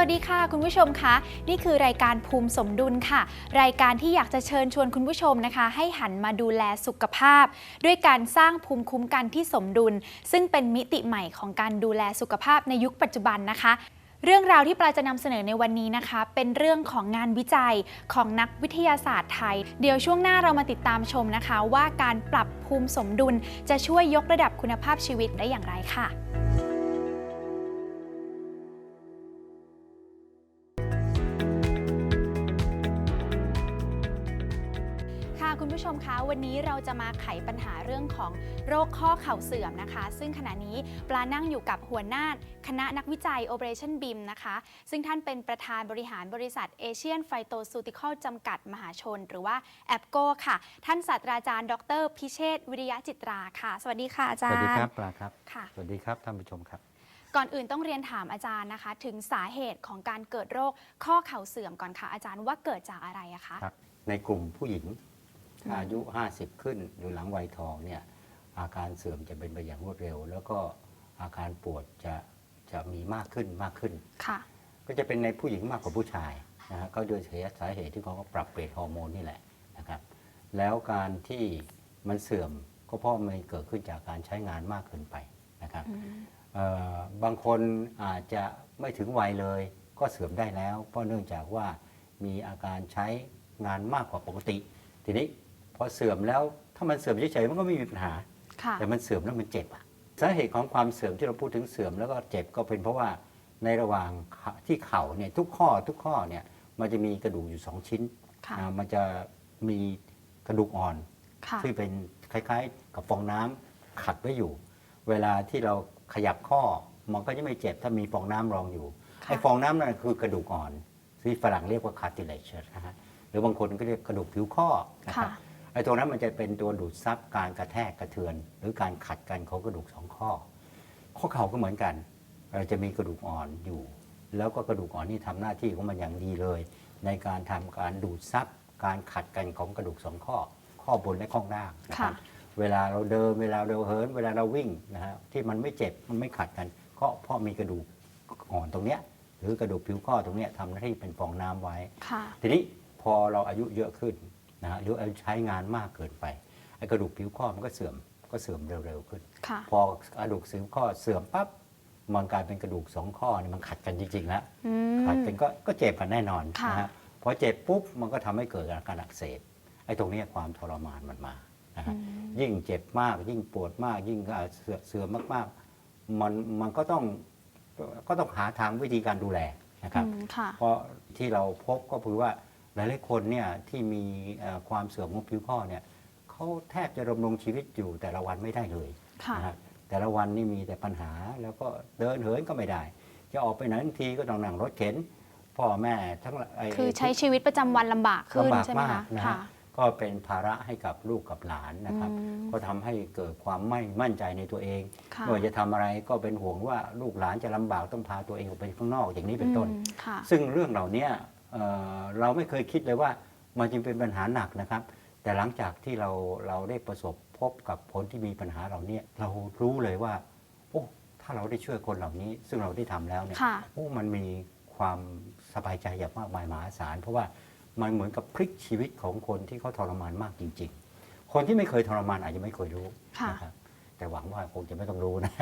วัสดีค่ะ คุณผู้ชมคะนี่คือรายการภูมิสมดุลค่ะ รายการที่อยากจะเชิญชวนคุณผู้ชมนะคะ ให้หันมาดูแลสุขภาพ ด้วยการสร้างภูมิคุ้มกันที่สมดุล ซึ่งเป็นมิติใหม่ของการดูแลสุขภาพในยุคปัจจุบันนะคะเรื่องราวที่ปลาจะนำเสนอในวันนี้นะคะ เป็นเรื่องของงานวิจัยของนักวิทยาศาสตร์ไทย เดี๋ยวช่วงหน้าเรามาติดตามชมนะคะ ว่าการปรับภูมิสมดุลจะช่วยยกระดับคุณภาพชีวิตได้อย่างไรค่ะ ชมคะวันนี้เราจะมาไขปัญหาเรื่องของโรคข้อเข่าเสื่อมนะคะ ซึ่งขณะนี้ปลานั่งอยู่กับหัวหน้าคณะนักวิจัย Operation BIM นะคะ ซึ่งท่านเป็นประธานบริหารบริษัท Asian Phytoceutical จำกัดมหาชน หรือว่าแอปโกค่ะ ท่านศาสตราจารย์ ดร พิเชษฐ์วิริยะจิตราค่ะ สวัสดีค่ะอาสจารวัสย์ดีครับปลาครับค่ะ สวัสดีครับท่านผู้ชมครับ ก่อนอื่นต้องเรียนถามอาจารย์นะคะ ถึงสาเหตุของการเกิดโรคข้อเข่าเสื่อมก่อนค่ะอาจารย์ว่าเกิดจากอะไรอะคะ ครับในกลุ่มผู้หญิงถ้า อายุ 50 ขึ้นหรือหลังวัยทองเนี่ยอาการเสื่อมจะเป็นไปอย่างรวดเร็ว แล้วก็อาการปวดจะจะมีมากขึ้นมากขึ้น ค่ะ ก็จะเป็นในผู้หญิงมากกว่าผู้ชายนะฮะก็โดยสาเหตุที่เขาก็ปรับเปลี่ยนฮอร์โมนนี่แหละนะครับแล้วการที่มันเสื่อมก็เพราะมันเกิดขึ้นจากการใช้งานมากเกินไปนะครับเอ่อบางคนอาจจะไม่ถึงวัยเลย ก็เสื่อมได้แล้ว เพราะเนื่องจากว่ามีอาการใช้งานมากกว่าปกติ ทีนี้พ อเสื่อมแล้วถ้ามันเสื่อมเฉยๆมันก็ไม่มีปัญหา ค่ะ แต่มันเสื่อมแล้วมันเจ็บอะสาเหตุของความเสื่อมที่เราพูดถึงเสื่อมแล้วก็เจ็บก็เป็นเพราะว่าในระหว่างขาที่เข่าเนี่ยทุกข้อทุกข้อเนี่ยมันจะมีกระดูกอยู่สองชิ้นค่ะ อ่ามันจะมีกระดูกอ่อน ค่ะ ที่เป็นคล้ายๆ กับฟองน้ำขัดไว้อยู่ เวลาที่เราขยับข้อมันก็จะไม่เจ็บถ้ามีฟองน้ำรองอยู่ค่ะ ไอ้ฟองน้ำนั่นคือกระดูกอ่อนที่ฝรั่งเรียกว่า cartilage นะฮะหรือบางคนก็เรียกกระดูกผิวข้อนะครับค่ะ ไอ้ตรงนั้นมันจะเป็นตัวดูดซับการกระแทกกระเทือน หรือการขัดกันของกระดูกสองข้อ ข้อเข่าก็เหมือนกันเราจะมีกระดูกอ่อนอยู่ แล้วก็กระดูกอ่อนนี่ทำหน้าที่ของมันอย่างดีเลย ในการทำการดูดซับการขัดกันของกระดูกสองข้อ ข้อบนและข้อล่างนะครับเวลาเราเดินเวลาเราเหิน เวลาเราวิ่งนะฮะที่มันไม่เจ็บมันไม่ขัดกัน ก็เพราะมีกระดูกอ่อนตรงเนี้ยหรือกระดูกผิวข้อตรงเนี้ยทำหน้าที่เป็นฟองน้ำไว้ค่ะทีนี้พอเราอายุเยอะขึ้น นะฮะหรืออายุใช้งานมากเกินไปไอ้กระดูกผิวข้อมันก็เสื่อมก็เสื่อมเร็วๆขึ้นค่ะพอกระดูกผิวข้อเสื่อมปั๊บมันกลายเป็นกระดูกสองข้อเนี่ยมันขัดกันจริงๆแล้วอืมขัดกันก็ก็เจ็บกันแน่นอนค่ะนะฮะพอเจ็บปุ๊บมันก็ทำให้เกิดอาการอักเสบไอ้ตรงเนี้ยความทรมานมันมานะฮะยิ่งเจ็บมาก ยิ่งปวดมาก ยิ่งเสื่อเสื่อมมากๆมันมันก็ต้องก็ต้องหาทางวิธีการดูแลนะครับอืมค่ะเพราะที่เราพบก็คือว่า หลายๆคนเนี่ยที่มีเอ่อความเสื่อมของผิวข้อเนี่ยเขาแทบจะดำรงชีวิตอยู่แต่ละวันไม่ได้เลยค่ะนะฮะแต่ละวันนี่มีแต่ปัญหาแล้วก็เดินเหินก็ไม่ได้ จะออกไปไหนทันทีก็ต้องนั่งรถเข็นพ่อแม่ทั้งหลายไคือใช้ชีวิตประจำวันลำบากขึ้นลำบากใช่ไหมมาคะกนะค่ะฮะก็เป็นภาระให้กับลูกกับหลานนะครับอืมก็ทำให้เกิดความไม่มั่นใจในตัวเองค่ะไม่ว่าจะทำอะไรก็เป็นห่วงว่าลูกหลานจะลำบากต้องพาตัวเองออกไปข้างนอกอย่างนี้เป็นต้นอืมค่ะซึ่งเรื่องเหล่านี้ เอ่อเราไม่เคยคิดเลยว่ามันจึงเป็นปัญหาหนักนะครับ แต่หลังจากที่เราเราได้ประสบพบกับคนที่มีปัญหาเหล่านี้เรารู้เลยว่าโอ้ถ้าเราได้ช่วยคนเหล่านี้ ซึ่งเราได้ทำแล้วเนี่ยค่ะโอ้มันมีความสบายใจอย่างมากมายมหาศาลเพราะว่ามันเหมือนกับพลิกชีวิตของคนที่เขาทรมานมากจริง ๆ คนที่ไม่เคยทรมานอาจจะไม่เคยรู้ค่ะนะครับ แต่หวังว่าคงจะไม่ต้องรู้นะ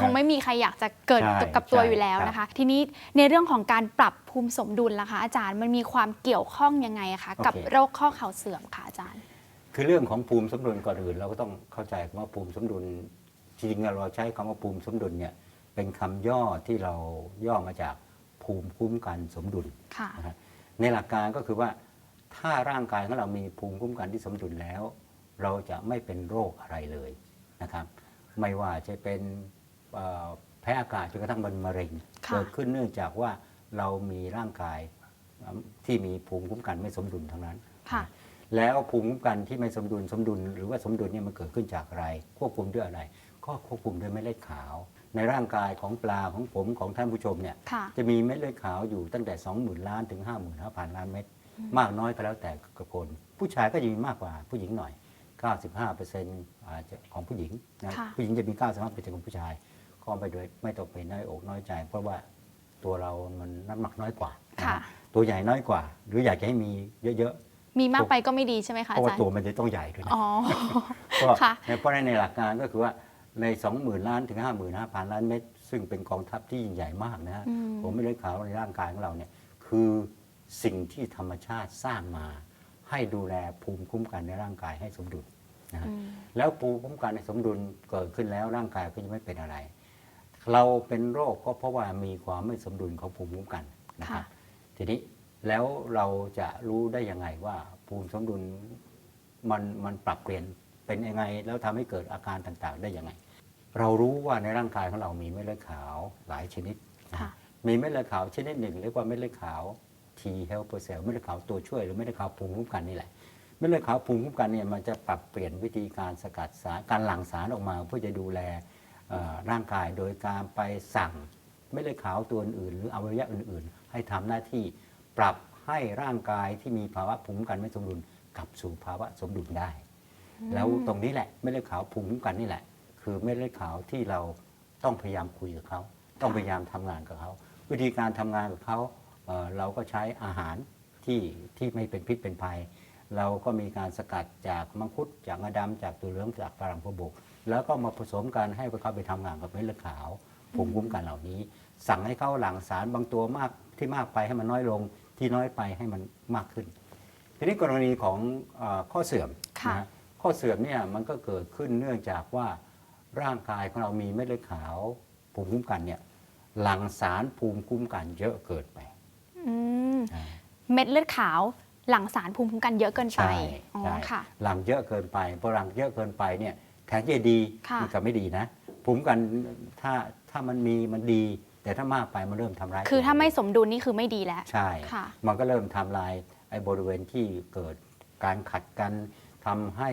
คงไม่มีใครอยากจะเกิดใช่กับตัวใช่อยู่แล้วครับนะคะ ทีนี้ในเรื่องของการปรับภูมิสมดุลล่ะคะอาจารย์มันมีความเกี่ยวข้องยังไงอะคะโอเค กับโรคข้อเข่าเสื่อมค่ะอาจารย์ คือเรื่องของภูมิสมดุลก่อนอื่นเราก็ต้องเข้าใจว่าภูมิสมดุลจริงๆเราใช้คำว่าภูมิสมดุลเนี่ยเป็นคำย่อที่เราย่อมาจากภูมิคุ้มกันสมดุล ค่ะ นะฮะในหลักการก็คือว่าถ้าร่างกายของเรามีภูมิคุ้มกันที่สมดุลแล้ว เราจะไม่เป็นโรคอะไรเลย นะครับ ไม่ว่าจะเป็นเอ่อแพ้อากาศจนกระทั่งเป็นมะเร็งค่ะเกิดขึ้นเนื่องจากว่าเรามีร่างกายที่มีภูมิคุ้มกันไม่สมดุลทั้งนั้นค่ะแล้วภูมิคุ้มกันที่ไม่สมดุลสมดุล หรือว่าสมดุลเนี่ยมันเกิดขึ้นจากอะไร ควบคุมด้วยอะไร ก็ควบคุมด้วยเม็ดเลือดขาว ในร่างกายของปลาของผมของท่านผู้ชมเนี่ยค่ะจะมีเม็ดเลือดขาวอยู่ตั้งแต่ 20,000 ล้านถึง 55,000 ล้านเม็ดมากน้อยก็แล้วแต่กระคน ผู้ชายก็จะมีมากกว่าผู้หญิงหน่อย 95%อาจจะของผู้หญิงนะค่ะ ผู้หญิงจะมี 95%ของผู้ชาย ก็ไปโดยไม่ต้องไปน้อยอกน้อยใจ เพราะว่าตัวเรามันน้ำหนักน้อยกว่านะค่ะตัวใหญ่น้อยกว่า หรืออยากจะให้มีเยอะมีมากไปก็ไม่ดีใช่ไหมๆ คะเพราะอาว่าจารย์ตัวมันจะต้องใหญ่ด้วยนะ อ๋อ ก็ค่ะ เพราะฉะนั้นในหลักการก็คือว่าใน 20,000 ล้านถึง 55,000 ล้านเม็ดซึ่งเป็นกองทัพที่ยิ่งใหญ่มากนะฮะอืม ผมไม่เลือดขาวในร่างกายของเราเนี่ยคือสิ่งที่ธรรมชาติสร้างมา ให้ดูแลภูมิคุ้มกันในร่างกายให้สมดุลนะฮะอืมแล้วภูมิคุ้มกันในสมดุลเกิดขึ้นแล้วร่างกายก็จะไม่เป็นอะไร เราเป็นโรคก็เพราะว่ามีความไม่สมดุลของภูมิคุ้มกันนะครับค่ะทีนี้แล้วเราจะรู้ได้ยังไงว่าภูมิสมดุลมันมันปรับเปลี่ยนเป็นยังไง แล้วทำให้เกิดอาการต่างๆ ได้ยังไง เรารู้ว่าในร่างกายของเรามีเม็ดเลือดขาวหลายชนิดนะค่ะมีเม็ดเลือดขาวชนิดหนึ่งเรียกว่าเม็ดเลือดขาว T helper cell เม็ดเลือดขาวตัวช่วยหรือเม็ดเลือดขาวภูมิคุ้มกันนี่แหละเม็ดเลือดขาวภูมิคุ้มกันเนี่ยมันจะปรับเปลี่ยนวิธีการสกัดสารการหลั่งสารออกมา เพื่อจะดูแลเอ่อร่างกายโดยการไปสั่งเม็ดเลือดขาวตัวอื่นๆหรืออวัยวะอื่น ๆ ให้ทำหน้าที่ปรับให้ร่างกายที่มีภาวะภูมิคุ้มกันไม่สมดุลกลับสู่ภาวะสมดุลได้ แล้วตรงนี้แหละเม็ดเลือดขาวภูมิคุ้มกันนี่แหละ คือเม็ดเลือดขาวที่เราต้องพยายามคุยกับเขา ต้องพยายามทำงานกับเขา วิธีการทำงานกับเขา เอ่อเราก็ใช้อาหารที่ที่ไม่เป็นพิษเป็นภัย เราก็มีการสกัดจากมังคุดจากงาดำจากตัวเหลืองจากฝรั่งพวบกแล้วก็มาผสมกันให้เขาไปทำงานกับเม็ดเลือดขาวภูมิคุ้มกันเหล่านี้ สั่งให้เขาหลั่งสารบางตัวมากที่มากไปให้มันน้อยลงที่น้อยไปให้มันมากขึ้น ทีนี้กรณีของเออข้อเสื่อมค่ะนะข้อเสื่อมเนี่ยมันก็เกิดขึ้นเนื่องจากว่าร่างกายของเรามีเม็ดเลือดขาวภูมิคุ้มกันเนี่ยหลั่งสารภูมิคุ้มกันเยอะเกินไปอืมอ่า เม็ดเลือดขาวหลั่งสารภูมิคุ้มกันเยอะเกินไปใช่อ๋อใช่ค่ะ หลังเยอะเกินไปพอหลังเยอะเกินไปเนี่ยแทนที่จะดีค่ะมันกลับไม่ดีนะภูมิคุ้มกันถ้าถ้ามันมีมันดี แต่ถ้ามากไปมันเริ่มทำร้ายคือถ้าไม่ตัวสมดุลนี่คือไม่ดีแล้วใช่ค่ะมันก็เริ่มทำลายไอ้บริเวณที่เกิดการขัดกันทำให้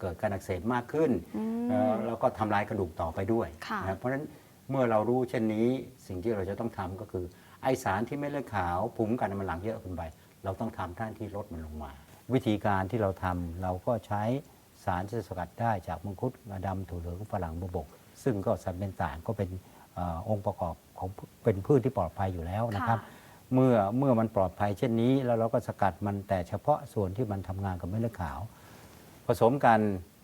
เกิดการอักเสบมากขึ้นอืมเอ่อแล้วก็ทำลายกระดูกต่อไปด้วยค่ะนะเพราะฉะนั้นเมื่อเรารู้เช่นนี้สิ่งที่เราจะต้องทำก็คือ ไอสารที่ไม่เลือดขาวภูมิคุ้มกันมันหลังเยอะเกินไป เราต้องทำท่านที่ลดมันลงมา วิธีการที่เราทำเราก็ใช้สารที่สกัดได้จากมังคุดงาดำถั่วเหลืองฝรั่งบวบก ซึ่งก็สารเป็นต่างก็เป็นเออองค์ประกอบของเป็นพืชที่ปลอดภัยอยู่แล้วนะครับ เมื่อเมื่อมันปลอดภัยเช่นนี้ แล้วเราก็สกัดมันแต่เฉพาะส่วนที่มันทำงานกับเม็ดเลือดขาว ผสมกัน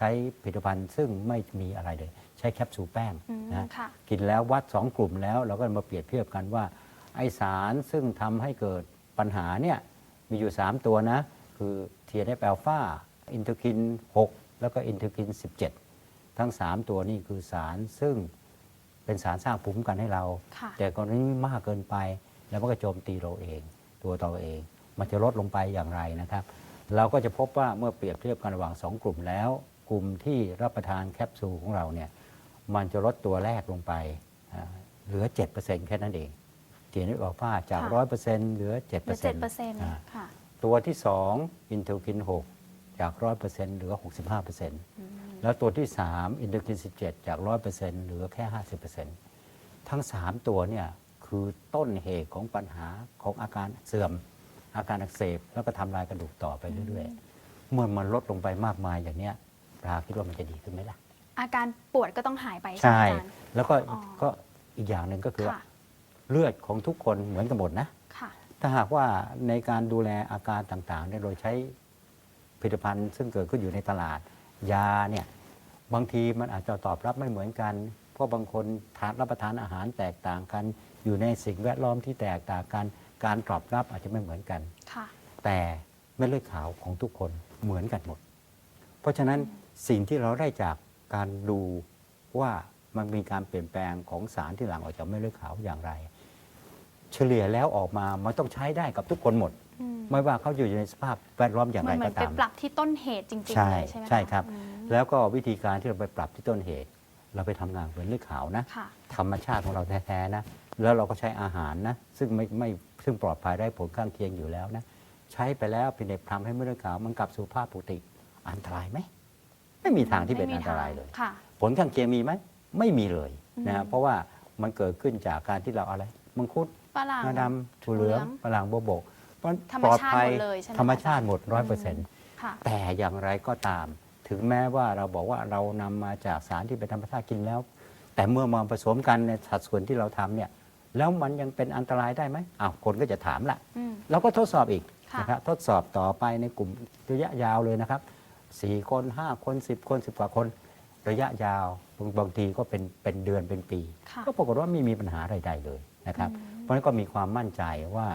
ช้ผลิตภัณฑ์ซึ่งไม่มีอะไรเลย ใช้แคปซูลแป้งอืมนะค่ะ กินแล้ววัด 2 กลุ่มแล้ว เราก็มาเปรียบเทียบกันว่า ไอสารซึ่งทำให้เกิดปัญหาเนี่ยมีอยู่ 3 ตัวนะ คือ TNF อ l p h a อินเทอร์คิน 6 แล้วก็อินเทอร์คิน 17 ทั้ง 3 ตัวนี่คือสารซึ่งเป็นสารสร้างภูมิคุ้มกันให้เรา ค่ะ แต่กรณีนี้มากเกินไปแล้วมันก็โจมตีเราเอง ตัวเราเอง มันจะลดลงไปอย่างไรนะครับ เราก็จะพบว่าเมื่อเปรียบเทียบกันระหว่าง 2 กลุ่มแล้ว กลุ่มที่รับประทานแคปซูลของเราเนี่ยมันจะลดตัวแรกลงไปอ่าเหลือ 7%แค่นั้นเองเทียนออกผ้าจากค่ะ100%เหลือ 7%เหลือเจ็ดเปอร์เซ็นต์อ่าค่ะตัวที่ 2 อินเทอร์คิน 6 จาก 100%เหลือ 65%แล้วตัวที่ 3 อินเทอร์คิน 17 จาก 100%เหลือแค่ 50%ทั้ง 3 ตัวเนี่ยคือต้นเหตุของปัญหาของอาการเสื่อม อาการอักเสบ แล้วก็ทำลายกระดูกต่อไปเรื่อยๆเมื่อมันลดลงไปมากมายอย่างเนี้ย ปลาคิดว่ามันจะดีขึ้นไหมล่ะ อาการปวดก็ต้องหายไปใช่ไหมใช่อาจารย์ แล้วก็อ๋อ ก็อีกอย่างหนึ่งก็คือว่าค่ะเลือดของทุกคนเหมือนกันหมดนะ ค่ะ ถ้าหากว่าในการดูแลอาการต่างๆเนี่ยโดยใช้ผลิตภัณฑ์ซึ่งเกิดขึ้นอยู่ในตลาด ยาเนี่ยบางทีมันอาจจะตอบรับไม่เหมือนกัน เพราะบางคนทานรับประทานอาหารแตกต่างกัน อยู่ในสิ่งแวดล้อมที่แตกต่างกัน การตอบรับอาจจะไม่เหมือนกัน ค่ะ แต่เม็ดเลือดขาวของทุกคนเหมือนกันหมด เพราะฉะนั้น สิ่งที่เราได้จากการดูว่ามันมีการเปลี่ยนแปลงของสารที่หลั่งออกจากเม็ดเลือดขาวอย่างไร เฉลี่ยแล้วออกมามันต้องใช้ได้กับทุกคนหมด อืมไม่ว่าเขาอยู่ในสภาพแวดล้อมอย่างมัไรนเหมืก็อนไปตาม ปรับที่ต้นเหตุจริงๆใช่เลยใช่ไหมะใช่ครับ อืมแล้วก็วิธีการที่เราไปปรับที่ต้นเหตุ เราไปทำงานเป็นเลือดขาวนะ ค่ะ ธรรมชาติของเราแท้ๆนะ แล้วเราก็ใช้อาหารนะ ซึ่งไม่ไม่ซึ่งปลอดภัยได้ผลข้างเคียงอยู่แล้วนะ ใช้ไปแล้วเป็นเด็กทำให้เม็ดเลือดขาวมันกลับสู่ภาพปกติ อันตรายไหม ไม่มีทางที่เป็นไม่มีอันตรายเลย ค่ะ ผลข้างเคียงมีไหมไม่มีเลยนะอืฮะมเพราะว่ามันเกิดขึ้นจากการที่เราอะไร มังคุดฝรั่ง งาดำถั่วเหลืองถั่วเหลืองฝรั่งโบวบกเพราะธรรมปลอดชาติภัยหมดเลยใช่ไหมธรรมชาติอาจารย์หมดร้อยเปอร์เซ็นต์ ค่ะ แต่อย่างไรก็ตาม ถึงแม้ว่าเราบอกว่าเรานำมาจากสารที่เป็นธรรมชาติกินแล้ว แต่เมื่อมาผสมกันในสัดส่วนที่เราทำเนี่ย แล้วมันยังเป็นอันตรายได้ไหมอ้าวคนก็จะถามละอืม เราก็ทดสอบอีกค่ะ นะครับทดสอบต่อไปในกลุ่มระยะยาวเลยนะครับ 4คน5คน10คน10กว่าคน ระยะยาวบางบางทีก็เป็นเป็นเดือนเป็นปี ค่ะก็ปรากฏว่าไม่มีปัญหาใดๆเลยนะครับอืมเพราะฉะนั้นก็มีความมั่นใจว่า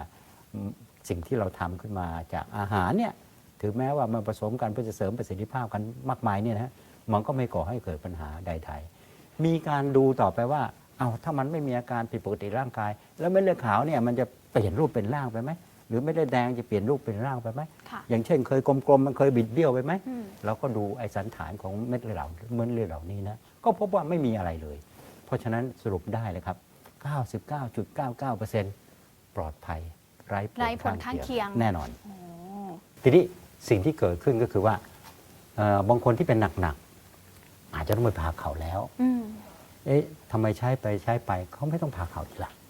อืมสิ่งที่เราทำขึ้นมาจากอาหารเนี่ยถึงแม้ว่ามันผสมกันเพื่อจะเสริมประสิทธิภาพกันมากมายเนี่ยนะฮะมันก็ไม่ก่อให้เกิดปัญหาใดๆมีการดูต่อไปว่าเอาถ้ามันไม่มีอาการผิดปกติร่างกาย แล้วเม็ดเลือดขาวเนี่ยมันจะเปลี่ยนรูปเป็นร่างไปไหม หรือไม่ได้แดงจะเปลี่ยนรูปเป็นร่างไปไหมค่ะอย่างเช่น เคยกลมๆมันเคยบิดเบี้ยวไปไหมอืมเราก็ดูไอสันฐานของเม็ดเลือดเหล่าเม็ดเลือดเหล่านี้นะก็พบว่าไม่มีอะไรเลย เพราะฉะนั้นสรุปได้เลยครับ 99.99%ปลอดภัยไร้ไร้ผลข้างเคียงแน่นอนโอ้ทีนี้สิ่งที่เกิดขึ้นก็คือว่าเอ่อบางคนที่เป็นหนักๆอาจจะต้องไปผ่าเข่าแล้วอืมเอ๊ะทำไมใช้ไปใช้ไปเขาไม่ต้องผ่าเข่าทีหลังอืม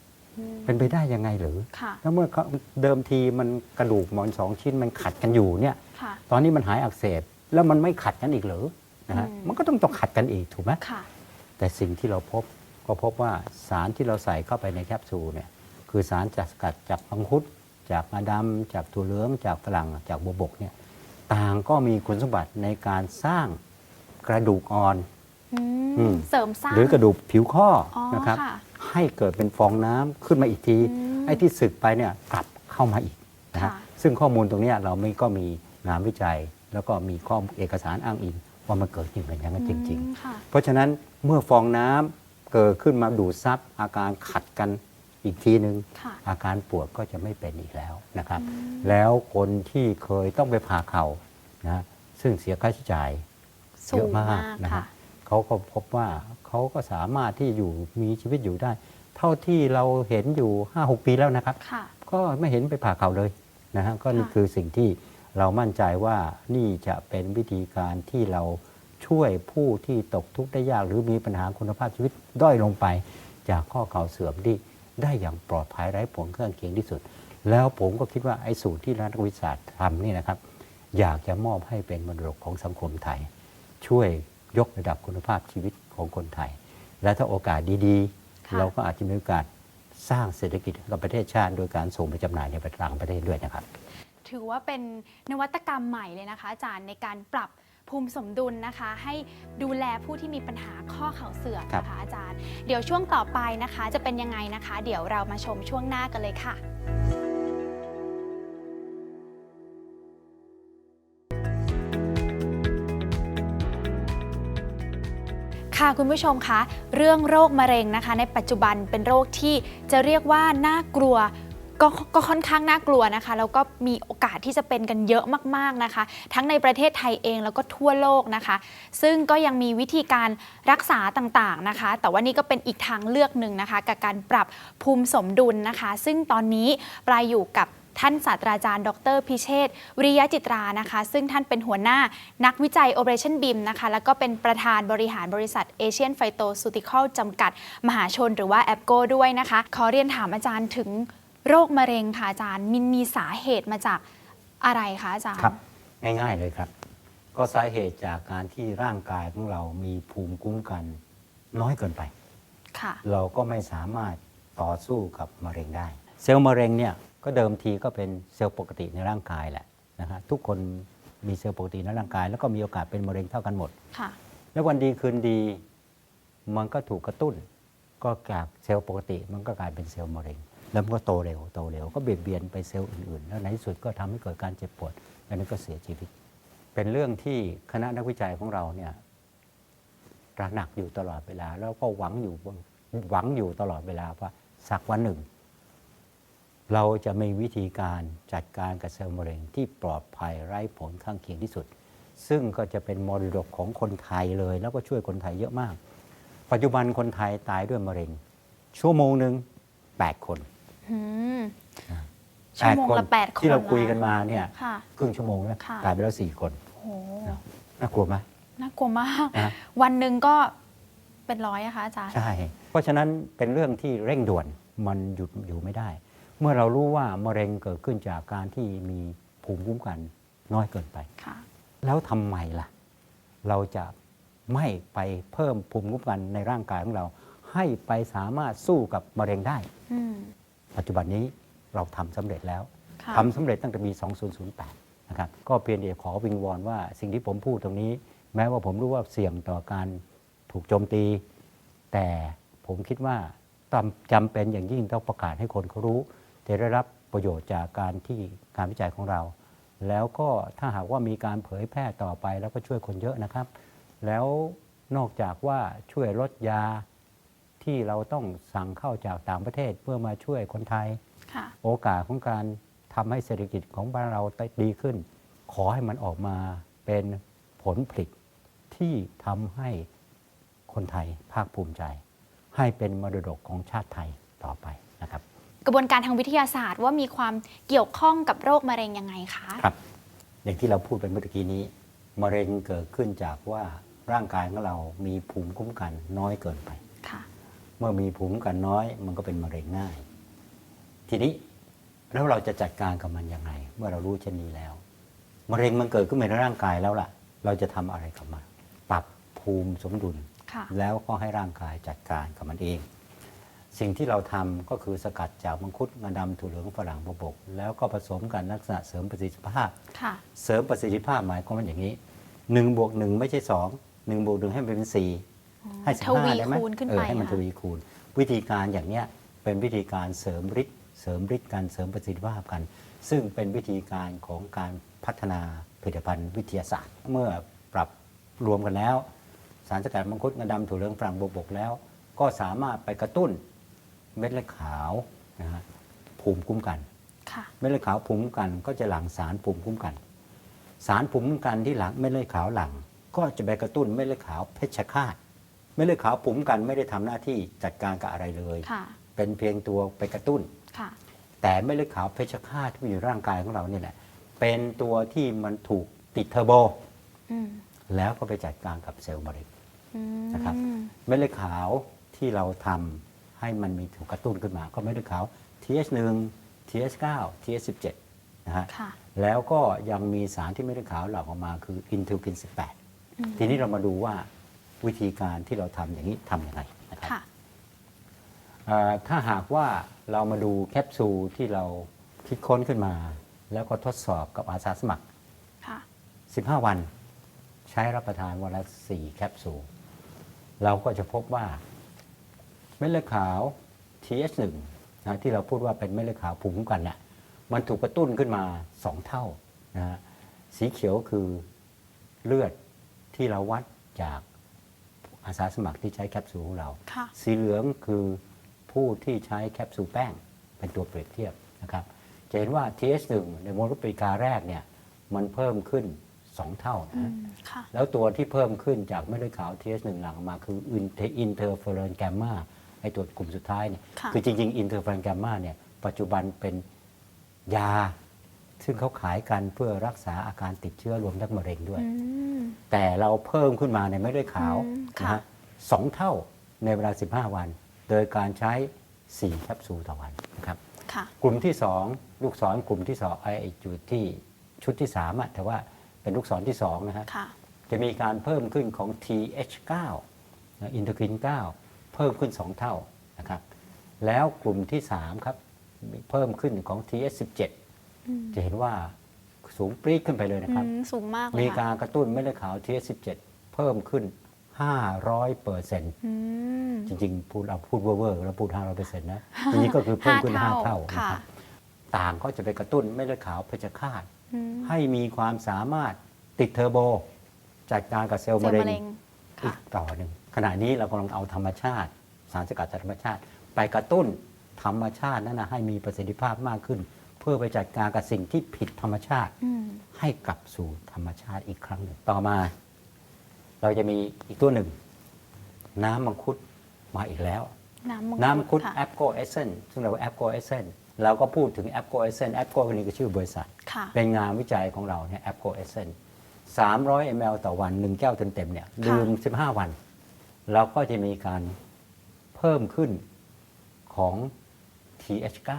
เป็นไปได้ยังไงหรือค่ะแล้วเมื่อเขาเดิมทีมันกระดูกหมอนสองชิ้นมันขัดกันอยู่เนี่ยค่ะตอนนี้มันหายอักเสบแล้วมันไม่ขัดกันอีกเหรือนะฮะอืมมันก็ต้องต้องขัดกันอีกถูกไหมค่ะแต่สิ่งที่เราพบก็พบว่าสารที่เราใส่เข้าไปในแคปซูลเนี่ยคือสารจากสกัดจากมังคุดจากงาดำจากถั่วเหลืองจากฝรั่งจากบัวบกเนี่ยต่างก็มีคุณสมบัติในการสร้างกระดูกอ่อนอือืมมเสริมสร้างหรือกระดูกผิวข้อออนะครับค่ะ ให้เกิดเป็นฟองน้ำขึ้นมาอีกทีอืมไอ้ที่สึกไปเนี่ยกลับเข้ามาอีกนะฮะค่ะซึ่งข้อมูลตรงเนี้ยเราไม่ก็มีงานวิจัย แล้วก็มีข้อเอกสารอ้างอิงว่ามันเกิดจริงเป็นอย่างนั้นจริงอืมค่ะๆเพราะฉะนั้นเมื่อฟองน้ำเกิดขึ้นมาดูดซับอาการขัดกันอีกทีหนึ่งค่ะอาการปวดก็จะไม่เป็นอีกแล้วนะครับอืมแล้วคนที่เคยต้องไปผ่าเข่านะซึ่งเสียค่าใช้จ่ายสูเยอะงมามากกนะครัค่ะบ เขาก็พบว่าเขาก็สามารถที่อยู่มีชีวิตอยู่ได้ เท่าที่เราเห็นอยู่ 5-6 ปีแล้วนะครับค่ะก็ไม่เห็นไปผ่าเข่าเลยนะฮะก็นี่ค่ะคือสิ่งที่เรามั่นใจว่านี่จะเป็นวิธีการที่เราช่วยผู้ที่ตกทุกข์ได้ยาก หรือมีปัญหาคุณภาพชีวิตด้อยลงไป จากข้อเข่าเสื่อมที่ได้อย่างปลอดภัยไร้ผลเครื่องเคียงที่สุด แล้วผมก็คิดว่าไอ้สูตรที่นักวิทยาศาสตร์ทำนี่นะครับ อยากจะมอบให้เป็นมรดกของสังคมไทย ช่วย ยกระดับคุณภาพชีวิตของคนไทย และถ้าโอกาสดีค่ะๆเราก็อาจจะมีโอกาสสร้างเศรษฐกิจให้กับประเทศชาติ โดยการส่งไปจำหน่ายในต่างประเทศด้วยนะครับ ถือว่าเป็นนวัตกรรมใหม่เลยนะคะ อาจารย์ในการปรับภูมิสมดุลนะคะ ให้ดูแลผู้ที่มีปัญหาข้อเข่าเสื่อมครับนะคะอาจารย์ เดี๋ยวช่วงต่อไปนะคะ จะเป็นยังไงนะคะ เดี๋ยวเรามาชมช่วงหน้ากันเลยค่ะ ค่ะคุณผู้ชมคะเรื่องโรคมะเร็งนะคะ ในปัจจุบันเป็นโรคที่จะเรียกว่าน่ากลัวก็ก็ค่อนข้างน่ากลัวนะคะ แล้วก็มีโอกาสที่จะเป็นกันเยอะมากๆนะคะ ทั้งในประเทศไทยเองแล้วก็ทั่วโลกนะคะ ซึ่งก็ยังมีวิธีการรักษาต่างๆนะคะ แต่ว่านี่ก็เป็นอีกทางเลือกหนึ่งนะคะ กับการปรับภูมิสมดุลนะคะ ซึ่งตอนนี้ปลายอยู่กับ ท่านศาสตราจารย์ ดร พิเชษฐ์วิริยะจิตรานะคะ ซึ่งท่านเป็นหัวหน้านักวิจัย Operation BIM นะคะ แล้วก็เป็นประธานบริหารบริษัท Asian Phytoceutical จำกัด มหาชนหรือว่า a p g o ด้วยนะคะ ขอเรียนถามอาจารย์ถึงโรคมะเร็งค่ะอาจารย์มินมีสาเหตุมาจากอะไรคะอาจารย์ ครับ ง่ายๆเลยครับ ก็สาเหตุจากการที่ร่างกายของเรามีภูมิคุ้มกันน้อยเกินไป ค่ะ เราก็ไม่สามารถต่อสู้กับมะเร็งได้ เซลล์มะเร็งเนี่ย ก็เดิมทีก็เป็นเซลล์ปกติในร่างกายแหละนะฮะทุกคนมีเซลล์ปกติในร่างกาย แล้วก็มีโอกาสเป็นมะเร็งเท่ากันหมด ค่ะ แล้ววันดีคืนดีมันก็ถูกกระตุ้น ก็จากเซลล์ปกติ มันก็กลายเป็นเซลล์มะเร็ง แล้วมันก็โตเร็วโตเร็วก็เบียดเบียนไปเซลล์อื่นๆ แล้วในที่สุดก็ทำให้เกิดการเจ็บปวดอันนั้นก็เสียชีวิต เป็นเรื่องที่คณะนักวิจัยของเราเนี่ยตระหนักอยู่ตลอดเวลา แล้วก็หวังอยู่หวังอยู่ตลอดเวลาว่าสักวันหนึ่ง เราจะมีวิธีการจัดการกับเซลล์มะเร็งที่ปลอดภัยไร้ผลข้างเคียงที่สุด ซึ่งก็จะเป็นมรดกของคนไทยเลย แล้วก็ช่วยคนไทยเยอะมาก ปัจจุบันคนไทยตายด้วยมะเร็ง ชั่วโมงหนึ่ง8 คนอืมอ่าชั่วโมงละแปดคนที่เรานะคุยกันมาเนี่ยค่ะครึ่งชั่วโมงนะค่ะตายไปแล้วสี่คนโอ้โหน่ากลัวไหมน่ากลัวมากนะวันหนึ่งก็เป็นร้อยอะคะอาจารย์ใช่ เพราะฉะนั้นเป็นเรื่องที่เร่งด่วนมันหยุดอยู่ไม่ได้ เมื่อเรารู้ว่ามะเร็งเกิดขึ้นจากการที่มีภูมิคุ้มกันน้อยเกินไปค่ะแล้วทำไมล่ะ เราจะไม่ไปเพิ่มภูมิคุ้มกันในร่างกายของเรา ให้ไปสามารถสู้กับมะเร็งได้อืมปัจจุบันนี้เราทำสำเร็จแล้วค่ะทำสำเร็จตั้งแต่ปี 2008 นะครับ ก็เพียงแต่ขอวิงวอนว่าสิ่งที่ผมพูดตรงนี้ แม้ว่าผมรู้ว่าเสี่ยงต่อการถูกโจมตี แต่ผมคิดว่าจำจำเป็นอย่างยิ่งต้องประกาศให้คนเขารู้ จะได้รับประโยชน์จากการที่การวิจัยของเรา แล้วก็ถ้าหากว่ามีการเผยแพร่ต่อไปแล้วก็ช่วยคนเยอะนะครับ แล้วนอกจากว่าช่วยลดยาที่เราต้องสั่งเข้าจากต่างประเทศเพื่อมาช่วยคนไทยค่ะโอกาสของการทำให้เศรษฐกิจของบ้านเราดีขึ้น ขอให้มันออกมาเป็นผลผลิตที่ทำให้คนไทยภาคภูมิใจ ให้เป็นมรดกของชาติไทยต่อไปนะครับ กระบวนการทางวิทยาศาสตร์ว่ามีความเกี่ยวข้องกับโรคมะเร็งยังไงคะครับ อย่างที่เราพูดไปเมื่อกี้นี้ มะเร็งเกิดขึ้นจากว่าร่างกายของเรามีภูมิคุ้มกันน้อยเกินไปค่ะเมื่อมีภูมิคุ้มกันน้อยมันก็เป็นมะเร็งง่าย ทีนี้แล้วเราจะจัดการกับมันยังไง เมื่อเรารู้เช่นนี้แล้ว มะเร็งมันเกิดขึ้นในร่างกายแล้วล่ะ เราจะทำอะไรกับมัน ปรับภูมิสมดุลค่ะแล้วก็ให้ร่างกายจัดการกับมันเอง สิ่งที่เราทำก็คือสกัดจากมังคุดงาดำถั่วเหลืองฝรั่งบวบก แล้วก็ผสมกันลักษณะเสริมประสิทธิภาพค่ะเสริมประสิทธิภาพหมายความว่าอย่างนี้หนึ่งบวกหนึ่งไม่ใช่สองหนึ่งบวกหนึ่งให้มันเป็นสี่ให้สิบทวีห้าได้ไหมคูณขึ้นเอไปอให้มันค่ะทวีคูณ วิธีการอย่างเนี้ยเป็นวิธีการเสริมฤทธิ์เสริมฤทธิ์การเสริมประสิทธิภาพกัน ซึ่งเป็นวิธีการของการพัฒนาผลิตภัณฑ์วิทยาศาสตร์ เมื่อปรับรวมกันแล้ว สารสกัดมังคุดงาดำถั่วเหลืองฝรั่งบวบกแล้ว ก็สามารถไปกระตุ้น เม็ดเลือดขาวนะฮะภูมิคุ้มกันค่ะเม็ดเลือดขาวภูมิคุ้มกันก็จะหลั่งสารภูมิคุ้มกัน สารภูมิคุ้มกันที่หลังเม็ดเลือดขาวหลั่งก็จะไปกระตุ้นเม็ดเลือดขาวเพชฌฆาตเม็ดเลือดขาวภูมิคุ้มกันไม่ได้ทำหน้าที่จัดการกับอะไรเลยค่ะเป็นเพียงตัวไปกระตุ้นค่ะแต่เม็ดเลือดขาวเพชฌฆาตที่อยู่ในร่างกายของเรานี่แหละเป็นตัวที่มันถูกติดเทอร์โบอืมแล้วก็ไปจัดการกับเซลล์มะเร็งอืมนะครับเม็ดเลือดขาวที่เราทำ ให้มันมีถูกกระตุ้นขึ้นมา ก็เม็ดเลือดขาว TH1 TH9 TH17 นะฮะค่ะ แล้วก็ยังมีสารที่ไม่ได้ขาวหลั่งออกมาคืออินเทอร์กินอืม18 ทีนี้เรามาดูว่าวิธีการที่เราทำอย่างนี้ทำยังไงนะครับค่ะ เอ่อถ้าหากว่าเรามาดูแคปซูลที่เราคิดค้นขึ้นมา แล้วก็ทดสอบกับอาสาสมัคร ค่ะ 15 วัน ใช้รับประทานวันละ 4 แคปซูล เราก็จะพบว่า เม็ดเลือดขาว TH1 นะที่เราพูดว่าเป็นเม็ดเลือดขาวภูมิคุ้มกันเนี่ยมันถูกกระตุ้นขึ้นมา 2 เท่านะฮะสีเขียวคือเลือดที่เราวัดจากอาสาสมัครที่ใช้แคปซูลของเราค่ะสีเหลืองคือผู้ที่ใช้แคปซูลแป้งเป็นตัวเปรียบเทียบนะครับ จะเห็นว่า TH1 ในโมเลกุลกาแรกเนี่ยมันเพิ่มขึ้น 2 เท่าอืนะมค่ะแล้วตัวที่เพิ่มขึ้นจากเม็ดเลือดขาว TH1 หลังออกมาคืออินเทอร์เฟอเรนแกมมาไอตัวกลุ่มสุดท้ายเนี่ยค่ะ คือจริงๆอินเทอร์เฟอเรนแกมมาเนี่ยปัจจุบันเป็นยา ซึ่งเขาขายกันเพื่อรักษาอาการติดเชื้อรวมทั้งมะเร็งด้วย อืม แต่เราเพิ่มขึ้นมาในเม็ดเลือดขาวอืมนะค่ะฮะสองเท่าในเวลา 15 วัน โดยการใช้ 4 แคปซูลต่อวันนะครับค่ะ กลุ่มที่ 2 ลูกศรกลุ่มที่2ไอ้จุดที่ชุดที่3อะแต่ว่าเป็นลูกศรที่2นะฮะ ค่ะ จะมีการเพิ่มขึ้นของ TH9 นะอินเทอร์คิน 9 เพิ่มขึ้น 2 เท่านะครับ แล้วกลุ่มที่ 3 ครับมีเพิ่มขึ้นของ TH17 อืมจะเห็นว่าสูงปรี๊ดขึ้นไปเลยนะครับอืมสูงมากเลยมีค่ะการกระตุ้นเม็ดเลือดขาว TH17 เพิ่มขึ้น 500เปอร์เซ็นต์อืมจริง ๆ พูดเอาพูดเวอร์ๆแล้วพูด 500เปอร์เซ็นต์นะจริงๆก็คือเพิ่มขึ้นห้า5เท่าเท่านะค่ะครับต่างก็จะไปกระตุ้นเม็ดเลือดขาวเพชฌฆาตอืมให้มีความสามารถติดเทอร์โบ จัดการกับเซลล์เซลมะล์เร็มะงเร็งอีค่ะกต่อหนึ่ง ขณะนี้เรากำลังเอาธรรมชาติ สารสกัดจากธรรมชาติ ไปกระตุ้นธรรมชาตินั้นนะให้มีประสิทธิภาพมากขึ้น เพื่อไปจัดการกับสิ่งที่ผิดธรรมชาติอืมให้กลับสู่ธรรมชาติอีกครั้งหนึ่งต่อมา เราจะมีอีกตัวหนึ่ง น้ำมังคุดมาอีกแล้ว น้ำมังน้ำมังคุดค่ะแอปโกเอเซนซึ่งเราว่าแอปโกเอเซนเราก็พูดถึงแอปโกเอเซนแอปโกนี่ก็ชื่อบริษัทค่ะเป็นงานวิจัยของเราเนี่ยแอปโกเอเซน300 ml ต่อวัน1แก้วเต็มๆเนี่ยดื่ม 15 วัน เราก็จะมีการเพิ่มขึ้นของ TH9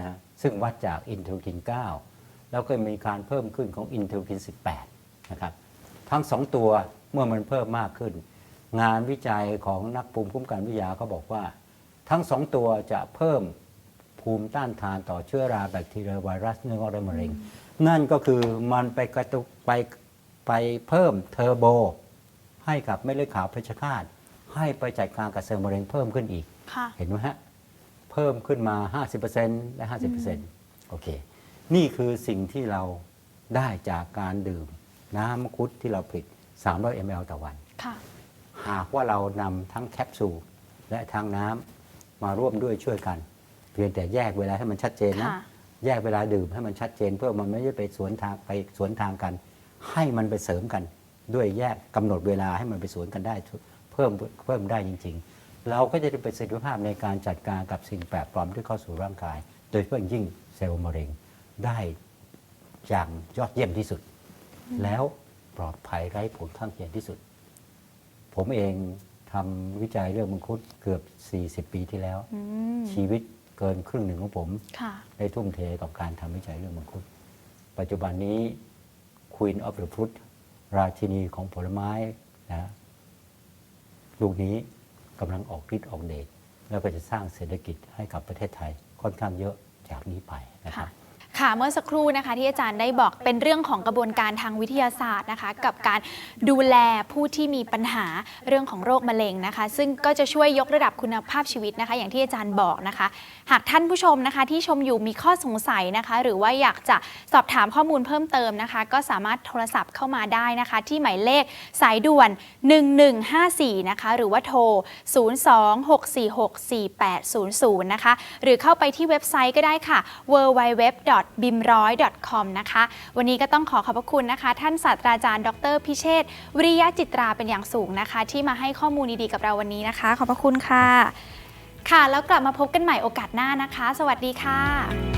นะซึ่งวัดจากอินเทอร์คิน 9 แล้วก็มีการเพิ่มขึ้นของอินเทอร์คิน 18 นะครับ ทั้งสองตัวเมื่อมันเพิ่มมากขึ้น งานวิจัยของนักภูมิคุ้มกันวิทยาก็บอกว่า ทั้งสองตัวจะเพิ่มภูมิต้านทานต่อเชื้อราแบคทีเรียไวรัสเนื้องอกและมะเร็ง นั่นก็คือมันไปกระตุกไปไปเพิ่มเทอร์โบ ให้กับเม็ดเลือดขาวเพชฌฆาต ให้ไปจัดการกับเซลล์มะเร็งเพิ่มขึ้นอีก ค่ะเห็นไหมฮะ เพิ่มขึ้นมา 50%และ 50%โอเค นี่คือสิ่งที่เราได้จากการดื่ม น้ำมังคุดที่เราผลิต300 ml ต่อวัน ค่ะ หากว่าเรานำทั้งแคปซูลและทั้งน้ำมาร่วมด้วยช่วยกัน เพียงแต่แยกเวลาให้มันชัดเจนนะ ค่ะ แยกเวลาดื่มให้มันชัดเจน เพื่อมันไม่ได้ไปสวนทางไปสวนทางกัน ให้มันไปเสริมกัน ด้วยแยกกำหนดเวลาให้มันไปสวนกันได้เพิ่มเพิ่มได้จริง ๆ เราก็จะได้ประสิทธิภาพในการจัดการกับสิ่งแปลกปลอมที่เข้าสู่ร่างกาย โดยเฉพาะอย่างยิ่งเซลล์มะเร็งได้อย่างยอดเยี่ยมที่สุด แล้วปลอดภัยไร้ผลข้างเคียงที่สุด ผมเองทำวิจัยเรื่องมังคุดเกือบ 40 ปีที่แล้วอืมชีวิตเกินครึ่งหนึ่งของผมค่ะได้ทุ่มเทกับการทำวิจัยเรื่องมังคุดปัจจุบันนี้ Queen of the Fruit ราชินีของผลไม้นะลูกนี้กำลังออกฤทธิ์ออกเดชแล้วก็จะสร้างเศรษฐกิจให้กับประเทศไทยค่อนข้างเยอะจากนี้ไปนะครับ ค่ะเมื่อสักครู่นะคะที่อาจารย์ได้บอกเป็นเรื่องของกระบวนการทางวิทยาศาสตร์นะคะกับการดูแลผู้ที่มีปัญหาเรื่องของโรคมะเร็งนะคะ ซึ่งก็จะช่วยยกระดับคุณภาพชีวิตนะคะ อย่างที่อาจารย์บอกนะคะ หากท่านผู้ชมนะคะ ที่ชมอยู่มีข้อสงสัยนะคะ หรือว่าอยากจะสอบถามข้อมูลเพิ่มเติมนะคะ ก็สามารถโทรศัพท์เข้ามาได้นะคะ ที่หมายเลขสายด่วน 1154นะคะหรือว่าโทร 026464800 นะคะหรือเข้าไปที่เว็บไซต์ก็ได้ค่ะ b i m r o y c o m นะคะ วันนี้ก็ต้องขอขอบพระคุณนะคะ ท่านศาสตราจารย์ ดร พิเชษฐ์วิริยะจิตราเป็นอย่างสูงนะคะ ที่มาให้ข้อมูลดีๆกับเราวันนี้นะคะ ขอบพระคุณค่ะ ค่ะ แล้วกลับมาพบกันใหม่โอกาสหน้านะคะ สวัสดีค่ะ